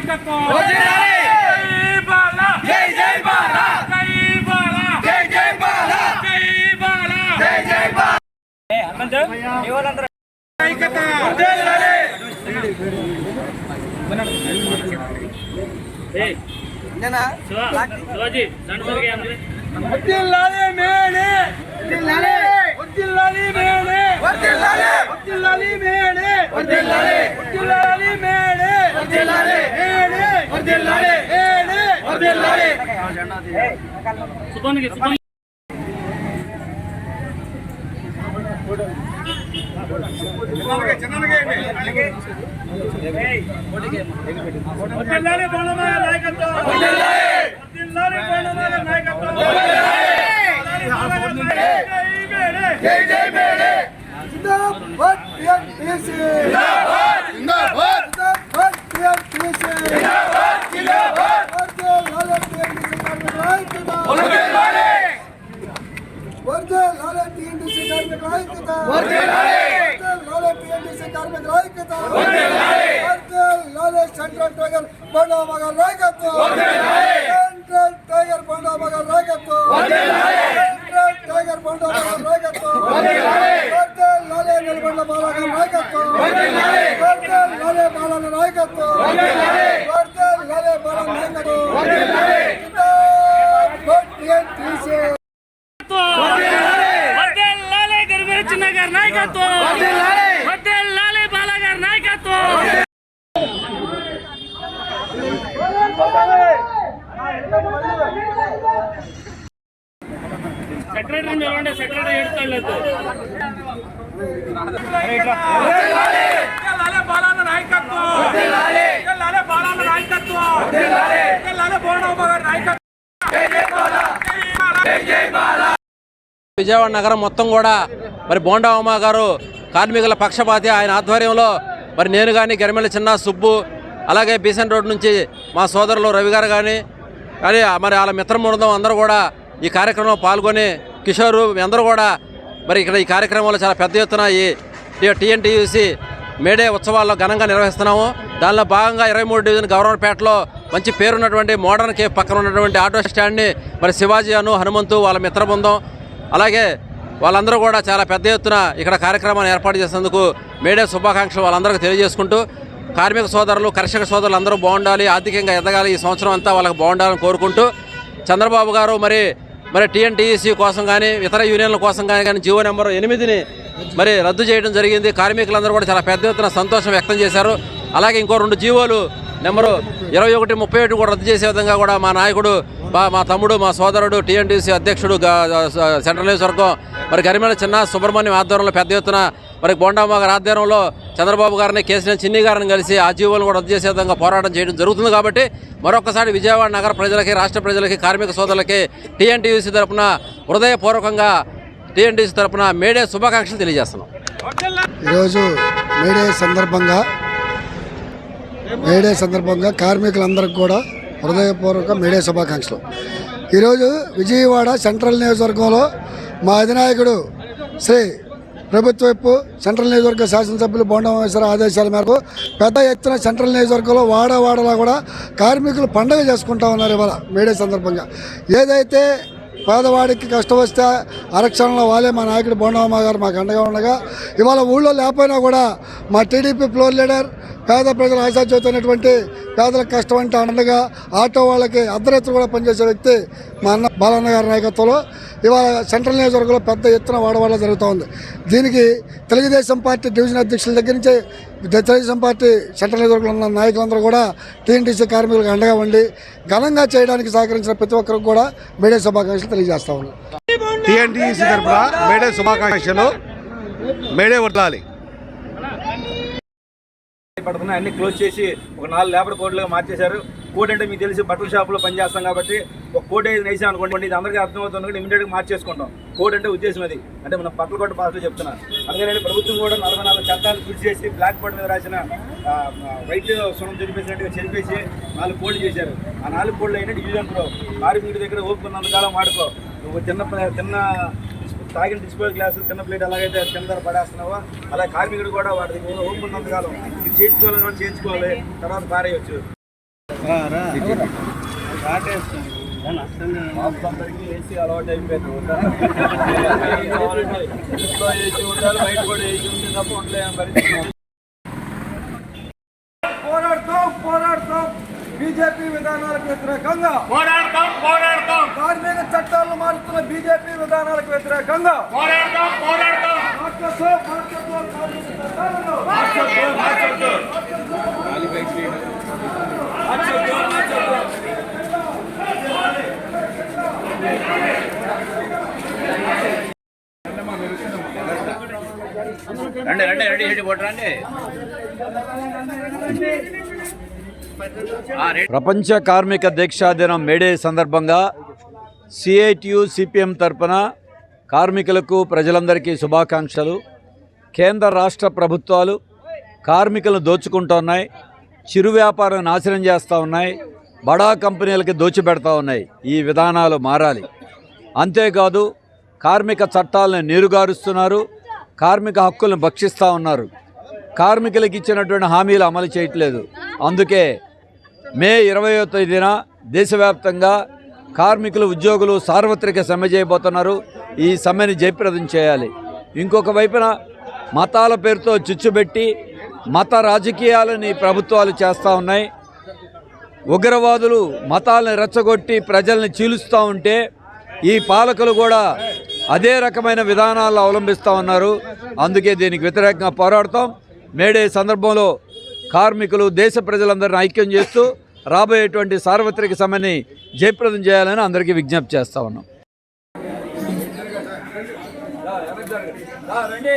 నాయకత్వం జై బాలా జై జై బాలా జై జై బాలా వద్దిల్లాలి మేడే వద్దిల్లాలి! మేడే వద్దిల్లాలి! మేడే వద్దిల్లాలి! వద్దిల్లాలి మేడే వద్దిల్లాలి! మేడే వద్దిల్లాలి! మేడే వద్దిల్లాలి! వద్దిల్లాలి! బోనమాల నాయకత్వం వద్దిల్లాలి వద్దిల్లాలి బోనమాల నాయకత్వం జై జై మేడే జిందాబాద్ టీఎంటీసీ జిందాబాద్ జిందాబాద్ జిందాబాద్ టీఎంటీసీ జిందాబాద్ జిందాబాద్ వర్దే లాలే టీఎంటీసీ కార్మిక ఐక్యత వర్దే లాలే వర్దే లాలే టీఎంటీసీ కార్మిక ఐక్యత వర్దే లాలే వర్దే లాలే సెంట్రల్ టైగర్ బండా మగర్ నాయకత్వం సెంట్రల్ టైగర్ బండా మగర్ నాయకత్వం సెంట్రల్ టైగర్ బండా మగర్ నాయకత్వం లాలే వర్దే లాలే నిలబండ బాలగ నాయకత్వం లాలే బాలల నాయకత్వం వర్దే లాలే వర్దే లాలే బాలల నాయకత్వం వర్దే లాలే జిందాబాద్ టీఎంటీసీ వర్ధిల్లాలి గరిబీర చిన్న గారి నాయకత్వం వర్ధిల్లాలి బాలా గారి నాయకత్వం సెక్రటరీ నాయకత్వం. నాయకత్వం. గారి నాయకత్వం. బాలా. విజయవాడ నగరం మొత్తం కూడా మరి బోండా ఉమా గారు కార్మికుల పక్షపాతి ఆయన ఆధ్వర్యంలో మరి నేను కానీ గరిమెల చిన్న సుబ్బు అలాగే బీసెంట్ రోడ్ నుంచి మా సోదరులు రవి గారు కానీ కానీ మరి వాళ్ళ మిత్ర బృందం అందరూ కూడా ఈ కార్యక్రమంలో పాల్గొని కిషోరు మీ అందరూ కూడా మరి ఇక్కడ ఈ కార్యక్రమంలో చాలా పెద్ద ఎత్తున ఈ టీఎన్టీయూసి మేడే ఉత్సవాల్లో ఘనంగా నిర్వహిస్తున్నాము. దానిలో భాగంగా ఇరవై మూడు డివిజన్ గవర్నర్పేటలో మంచి పేరున్నటువంటి మోడర్న్ కేఫ్ పక్కన ఉన్నటువంటి ఆటో స్టాండ్ని మరి శివాజీ అను హనుమంతు వాళ్ళ మిత్ర బృందం అలాగే వాళ్ళందరూ కూడా చాలా పెద్ద ఎత్తున ఇక్కడ కార్యక్రమాన్ని ఏర్పాటు చేసేందుకు మేడే శుభాకాంక్షలు వాళ్ళందరికీ తెలియజేసుకుంటూ కార్మిక సోదరులు కర్షక సోదరులు అందరూ బాగుండాలి ఆర్థికంగా ఎదగాలి ఈ సంవత్సరం అంతా వాళ్ళకి బాగుండాలని కోరుకుంటూ చంద్రబాబు గారు మరి మరి టీఎన్టీఈసీ కోసం కానీ ఇతర యూనియన్ల కోసం కానీ కానీ జీవో నెంబర్ ఎనిమిదిని మరి రద్దు చేయడం జరిగింది. కార్మికులందరూ కూడా చాలా పెద్ద ఎత్తున సంతోషం వ్యక్తం చేశారు. అలాగే ఇంకో రెండు జీవోలు నెంబరు ఇరవై ఒకటి ముప్పై ఒకటి కూడా రద్దు చేసే విధంగా కూడా మా నాయకుడు మా- మా తమ్ముడు మా సోదరుడు టీఎన్టీసీ అధ్యక్షుడు సెంట్రల్ నియోజకవర్గం మరి గరిమెల చిన్న సుబ్రహ్మణ్యం ఆధ్వర్యంలో పెద్ద ఎత్తున మరి బోండామ్మ గారి ఆధ్వర్యంలో చంద్రబాబు గారిని కేసీఆర్ చిన్ని గారిని కలిసి ఆ జీవోలను కూడా రద్దు చేసే విధంగా పోరాటం చేయడం జరుగుతుంది కాబట్టి మరొకసారి విజయవాడ నగర ప్రజలకి రాష్ట్ర ప్రజలకి కార్మిక సోదరులకి టీఎన్టీయూసీ తరపున హృదయపూర్వకంగా టీఎన్టీసీ తరపున మేడే శుభాకాంక్షలు తెలియజేస్తున్నాం. ఈరోజు మేడే సందర్భంగా మేడే సందర్భంగా కార్మికులందరికీ కూడా హృదయపూర్వక మేడే శుభాకాంక్షలు. ఈరోజు విజయవాడ సెంట్రల్ నియోజకవర్గంలో మా అధినాయకుడు శ్రీ ప్రభుత్వపు సెంట్రల్ నియోజకవర్గ శాసనసభ్యులు బోండమేశ్వర ఆదేశాల మేరకు పెద్ద ఎత్తున సెంట్రల్ నియోజకవర్గంలో వాడవాడలా కూడా కార్మికులు పండగ చేసుకుంటా ఉన్నారు ఇవాళ మేడే సందర్భంగా. ఏదైతే పేదవాడికి కష్టం వస్తే ఆరక్షణలో వాళ్ళే మా నాయకుడు బోండమ్మ గారు మాకు అండగా ఉండగా ఇవాళ ఊళ్ళో లేకపోయినా కూడా మా టీడీపీ ఫ్లోర్ లీడర్ పేద ప్రజల ఆశాజ్యోతైనటువంటి పేదలకు కష్టం అంటే అండగా ఆటో వాళ్ళకి అర్ధరాత్రి కూడా పనిచేసే వ్యక్తి మా అన్న బాలన్న గారి నాయకత్వంలో ఇవాళ సెంట్రల్ నియోజకవర్గంలో పెద్ద ఎత్తున వాడవాడ జరుగుతూ ఉంది. దీనికి తెలుగుదేశం పార్టీ డివిజన్ అధ్యక్షుల దగ్గర నుంచి తెలుగుదేశం పార్టీ సెంట్రల్ నియోజకవర్గంలో ఉన్న నాయకులందరూ కూడా టీఎన్టీసీ కార్మికులకు అండగా ఉండి ఘనంగా చేయడానికి సహకరించిన ప్రతి ఒక్కరికి కూడా మీడియా శుభాకాంక్షలు తెలియజేస్తా ఉన్నాం. టీఎన్టీసీ తరఫున మేడే శుభాకాంక్షలు. మేడే వర్లాలి పడుతున్నాయి అన్ని క్లోజ్ చేసి ఒక నాలుగు లేబర్ కోడ్లుగా మార్చేశారు. కోడ్ అంటే మీకు తెలిసి బట్టల షాపులో పనిచేస్తాం కాబట్టి ఒక కోడ్ ఏది వేసాం అనుకోండి ఇది అందరికీ అర్థమవుతుంది కూడా ఇమీడియట్గా మార్చేసుకుంటాం. కోడ్ అంటే ఉద్దేశం అది. అంటే మనం బట్టల కోట భాషలో చెప్తున్నాను అందుకని ప్రభుత్వం కూడా నలభై నాలుగు చట్టాలు కృషి చేసి బ్లాక్ బోర్డ్ మీద రాసిన వైట్ సున్నం చెరిపేసినట్టుగా చెరిపేసి నాలుగు కోడ్లు చేశారు. ఆ నాలుగు కోడ్లు అయినట్టు యూజ్ అనుకో కార్మికుడి దగ్గర ఓపుకున్నంతకాలం వాడుకో. నువ్వు చిన్న చిన్న తిన్న తాగిన డిస్పోజల్ గ్లాసు తిన్న ప్లేట్ ఎలాగైతే కింద పడేస్తున్నావో అలా కార్మికుడు కూడా వాడి దగ్గర ఓపుకున్నంతకాలం వాళ్ళు చేయించుకోవాలి. తర్వాత పారేయచ్చు అందరికీ ఏసీ అలవాటు అయిపోయింది. ఇంట్లో ఏసీ ఉండాలి బయట కూడా ఏసీ ఉంటే తప్ప ఉండలేని పరిస్థితి. పోరాడతాం పోరాడతాం. బీజేపీ విధానాలకు వ్యతిరేకంగా. పోరాడతాం పోరాడతాం. కార్మిక చట్టాలను మారుతున్న బీజేపీ విధానాలకు వ్యతిరేకంగా. పోరాడతాం పోరాడతాం. మార్చొద్దు, మార్చొద్దు, కార్మిక చట్టాలను. రండి రండి రండి రెడ్డి పోటీ రండి ప్రపంచ కార్మిక దీక్షా దినం మేడే సందర్భంగా సిఐటియు సిపిఎం తరపున కార్మికులకు ప్రజలందరికీ శుభాకాంక్షలు. కేంద్ర రాష్ట్ర ప్రభుత్వాలు కార్మికులను దోచుకుంటున్నాయి చిరు వ్యాపారం నాశనం చేస్తూ ఉన్నాయి బడా కంపెనీలకి దోచిపెడతా ఉన్నాయి. ఈ విధానాలు మారాలి. అంతేకాదు కార్మిక చట్టాలను నీరుగారుస్తున్నారు కార్మిక హక్కులను భక్షిస్తూ ఉన్నారు. కార్మికులకు ఇచ్చినటువంటి హామీలు అమలు చేయట్లేదు. అందుకే మే ఇరవయో తేదీన దేశవ్యాప్తంగా కార్మికులు ఉద్యోగులు సార్వత్రిక సమ్మె చేయబోతున్నారు. ఈ సమ్మెని జయప్రదం చేయాలి. ఇంకొక వైపున మతాల పేరుతో చిచ్చుబెట్టి మత రాజకీయాలని ప్రభుత్వాలు చేస్తూ ఉన్నాయి. ఉగ్రవాదులు మతాలను రెచ్చగొట్టి ప్రజల్ని చీలుస్తూ ఉంటే ఈ పాలకులు కూడా అదే రకమైన విధానాలు అవలంబిస్తూ ఉన్నారు. అందుకే దీనికి వ్యతిరేకంగా పోరాడతాం. మేడే సందర్భంలో కార్మికులు దేశ ప్రజలందరిని ఐక్యం చేస్తూ రాబోయేటువంటి సార్వత్రిక సమ్మెని జయప్రదం చేయాలని అందరికీ విజ్ఞప్తి చేస్తా ఉన్నాం. రండి.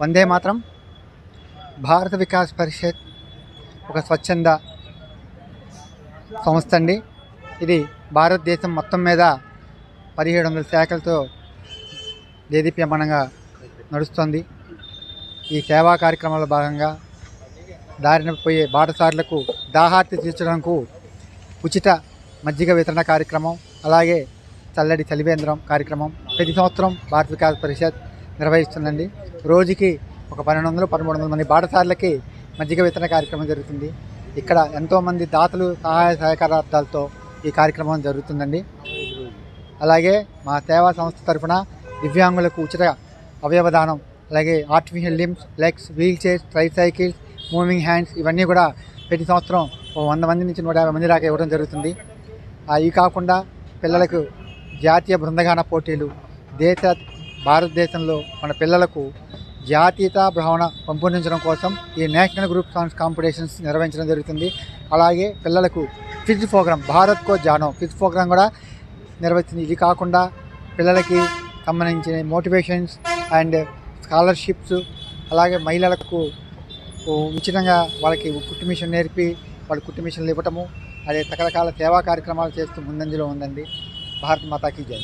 వందే మాత్రం. భారత వికాస్ పరిషత్ ఒక స్వచ్ఛంద సంస్థ అండి. ఇది భారతదేశం మొత్తం మీద పదిహేడు వందల శాఖలతో దేదీప్యమానంగా నడుస్తుంది. ఈ సేవా కార్యక్రమంలో భాగంగా దారిన పోయే బాటసారులకు దాహార్తి తీర్చడానికి ఉచిత మజ్జిగ వితరణ కార్యక్రమం అలాగే చల్లడి చలివేంద్రం కార్యక్రమం ప్రతి సంవత్సరం భారత వికాస్ పరిషత్ నిర్వహిస్తుందండి. రోజుకి ఒక పన్నెండు వందలు పదమూడు వందల మంది బాటసార్లకి మజ్జిగ వితరణ కార్యక్రమం జరుగుతుంది. ఇక్కడ ఎంతోమంది దాతలు సహాయ సహకారార్థాలతో ఈ కార్యక్రమం జరుగుతుందండి. అలాగే మా సేవా సంస్థ తరఫున దివ్యాంగులకు ఉచిత అవయవదానం అలాగే artificial limbs legs wheel chairs tricycles moving hands ఇవన్నీ కూడా ప్రతి సంవత్సరం ఓ వంద మంది నుంచి నూట యాభై మంది దాకా ఇవ్వడం జరుగుతుంది. అవి ఇవి కాకుండా పిల్లలకు జాతీయ బృందగాన పోటీలు దేశ భారతదేశంలో మన పిల్లలకు జాతీయత భావన పెంపొందించడం కోసం ఈ నేషనల్ గ్రూప్ సాంగ్స్ కాంపిటీషన్స్ నిర్వహించడం జరుగుతుంది. అలాగే పిల్లలకు క్విజ్ ప్రోగ్రామ్ భారత్ కో జానో ఫిజ్ ప్రోగ్రామ్ కూడా నిర్వహిస్తుంది. ఇది కాకుండా పిల్లలకి సంబంధించిన మోటివేషన్స్ అండ్ స్కాలర్షిప్స్ అలాగే మహిళలకు ఉచితంగా వాళ్ళకి కుట్టు మిషన్ నేర్పి వాళ్ళ కుట్టు మిషన్లు ఇవ్వటము అదే రకరకాల సేవా కార్యక్రమాలు చేస్తూ ముందంజలో ఉందండి. భారత్ మాతాకి జై.